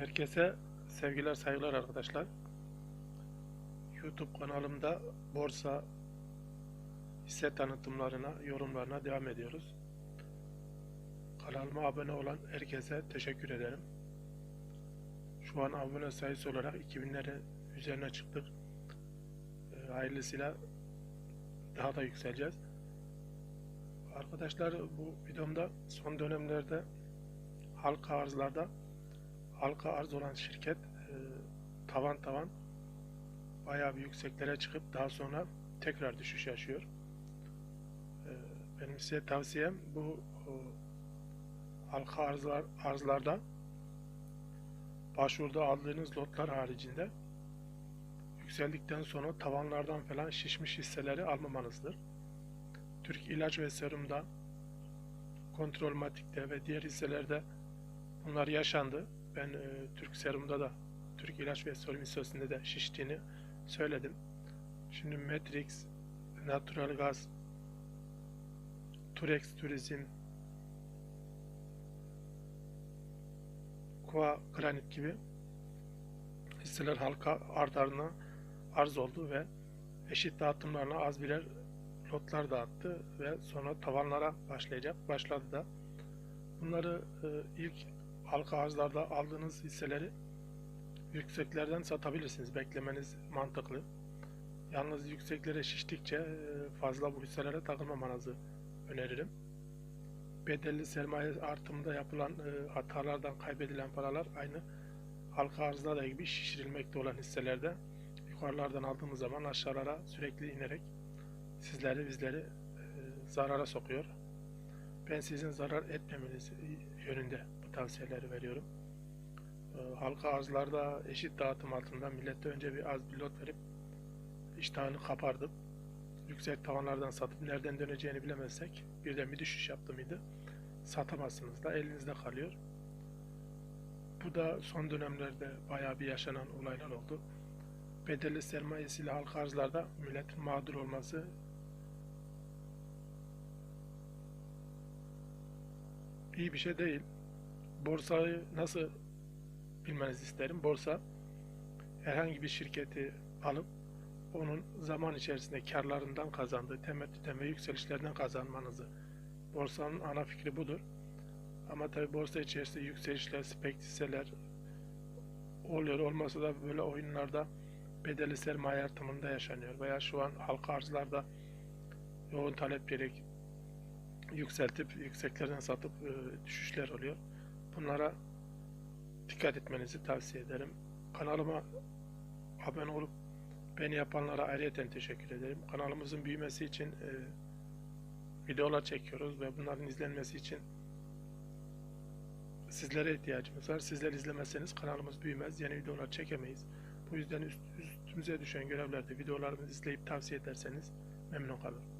Herkese sevgiler saygılar arkadaşlar. YouTube kanalımda borsa hisse tanıtımlarına, yorumlarına devam ediyoruz. Kanalıma abone olan herkese teşekkür ederim. Şu an abone sayısı olarak 2000'lerin üzerine çıktık. Ee, Hayırlısıyla daha da yükseleceğiz. Arkadaşlar bu videomda son dönemlerde halka arzlarda halka arz olan şirket e, tavan tavan bayağı bir yükseklere çıkıp daha sonra tekrar düşüş yaşıyor. E, benim size tavsiyem bu o, halka arzlar, arzlarda başvuruda aldığınız lotlar haricinde yükseldikten sonra tavanlardan falan şişmiş hisseleri almamanızdır. Türk İlaç ve Serum'da Kontrolmatik'te ve diğer hisselerde bunlar yaşandı. Ben e, Türk Serum'da da Türk İlaç ve Serum hissesinde de şiştiğini söyledim. Şimdi Matrix, Natural Gas, Turex Turizm, Koa Granit gibi hisseler halka ardarına arz oldu ve eşit dağıtımlarına az birer lotlar dağıttı ve sonra tavanlara başlayacak. Başladı da. Bunları e, ilk halka arzlarda aldığınız hisseleri yükseklerden satabilirsiniz. Beklemeniz mantıklı. Yalnız yükseklere şiştikçe e, fazla bu hisselere takılmamanızı öneririm. Bedelli sermaye artımında yapılan e, hatalardan kaybedilen paralar aynı halka arzda da gibi şişirilmekte olan hisselerde yukarılardan aldığımız zaman aşağılara sürekli inerek sizleri bizleri e, zarara sokuyor. Ben sizin zarar etmemeniz yönünde bu tavsiyeleri veriyorum. E, halka arzlarda eşit dağıtım altında millete önce bir az bir lot verip iştahını kapardık. Yüksek tavanlardan satıp nereden döneceğini bilemezsek birden bir düşüş yaptı mıydı satamazsınız da elinizde kalıyor. Bu da son dönemlerde bayağı bir yaşanan olaylar oldu. Bedelli sermayesiyle halka arzlarda milletin mağdur olması iyi bir şey değil. Borsayı nasıl bilmenizi isterim. Borsa herhangi bir şirketi alıp onun zaman içerisinde karlarından kazandığı temettüden ve yükselişlerden kazanmanızı. Borsanın ana fikri budur. Ama tabi borsa içerisinde yükselişler, spektiseler oluyor. Olmasa da böyle oyunlarda bedelli sermaye artımında yaşanıyor. Veya şu an halka arzlarda yoğun talep gerek yükseltip yükseklerden satıp e, düşüşler oluyor. Bunlara dikkat etmenizi tavsiye ederim. Kanalıma abone olup beni yapanlara ayrıyeten teşekkür ederim. Kanalımızın büyümesi için e, videolar çekiyoruz ve bunların izlenmesi için sizlere ihtiyacımız var. Sizler izlemezseniz kanalımız büyümez, yeni videolar çekemeyiz. Bu yüzden üst, üstümüze düşen görevlerde videolarımızı izleyip tavsiye ederseniz memnun kalırım.